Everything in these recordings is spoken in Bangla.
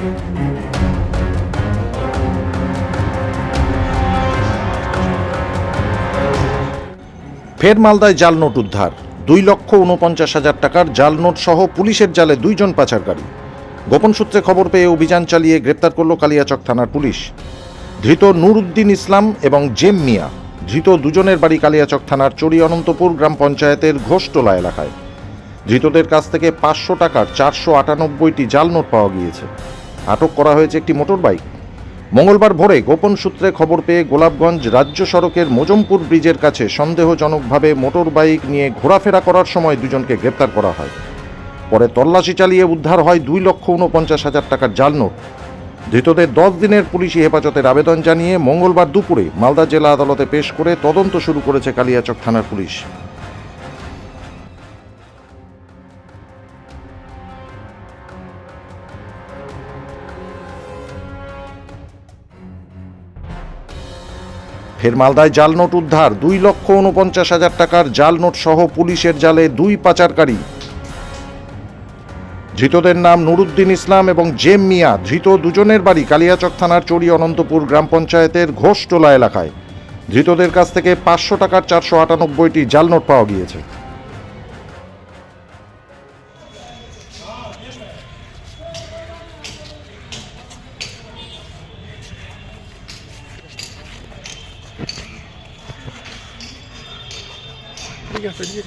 ফের মালদায় জাল নোট উদ্ধার। দুই লক্ষ উনপঞ্চাশ হাজার টাকার জাল নোট সহ পুলিশের জালে দুইজন পাচারকারী। গোপন সূত্রে খবর পেয়ে অভিযান চালিয়ে গ্রেপ্তার করল কালিয়াচক থানার পুলিশ। ধৃত নুরুদ্দিন ইসলাম এবং জেম মিয়া, ধৃত দুজনের বাড়ি কালিয়াচক থানার চড়ি অনন্তপুর গ্রাম পঞ্চায়েতের ঘোষটোলা এলাকায়। ধৃতদের কাছ থেকে পাঁচশো টাকার চারশো আটানব্বইটি জাল নোট পাওয়া গিয়েছে। আটক করা হয়েছে একটি মোটর বাইক মঙ্গলবার ভোরে গোপন সূত্রে খবর পেয়ে গোলাপগঞ্জ রাজ্য সড়কের মোজমপুর ব্রিজের কাছে সন্দেহজনকভাবে মোটর বাইক নিয়ে ঘোরাফেরা করার সময় দুজনকে গ্রেপ্তার করা হয়। পরে তল্লাশি চালিয়ে উদ্ধার হয় দুই লক্ষ উনপঞ্চাশ হাজার টাকার জাল নোট। ধৃতদের দশ দিনের পুলিশি হেফাজতের আবেদন জানিয়ে মঙ্গলবার দুপুরে মালদা জেলা আদালতে পেশ করে তদন্ত শুরু করেছে কালিয়াচক থানার পুলিশ। ফের মালদায় জাল নোট উদ্ধার, দুই লক্ষ উনপঞ্চাশ হাজার টাকার জাল নোট সহ পুলিশের জালে দুই পাচারকারী। ধৃতদের নাম নুরুদ্দিন ইসলাম এবং জেম মিয়া। ধৃত দুজনের বাড়ি কালিয়াচক থানার চড়ি অনন্তপুর গ্রাম পঞ্চায়েতের ঘোষটোলা এলাকায়। ধৃতদের কাছ থেকে পাঁচশো টাকার চারশো আটানব্বইটি জাল নোট পাওয়া গিয়েছে। ঠিক আছে ঠিক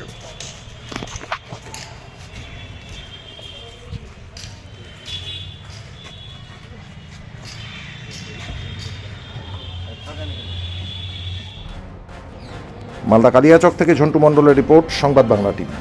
মালদা কালিয়াচক থেকে ঝন্টু মণ্ডলের রিপোর্ট সংবাদ বাংলা টিভি।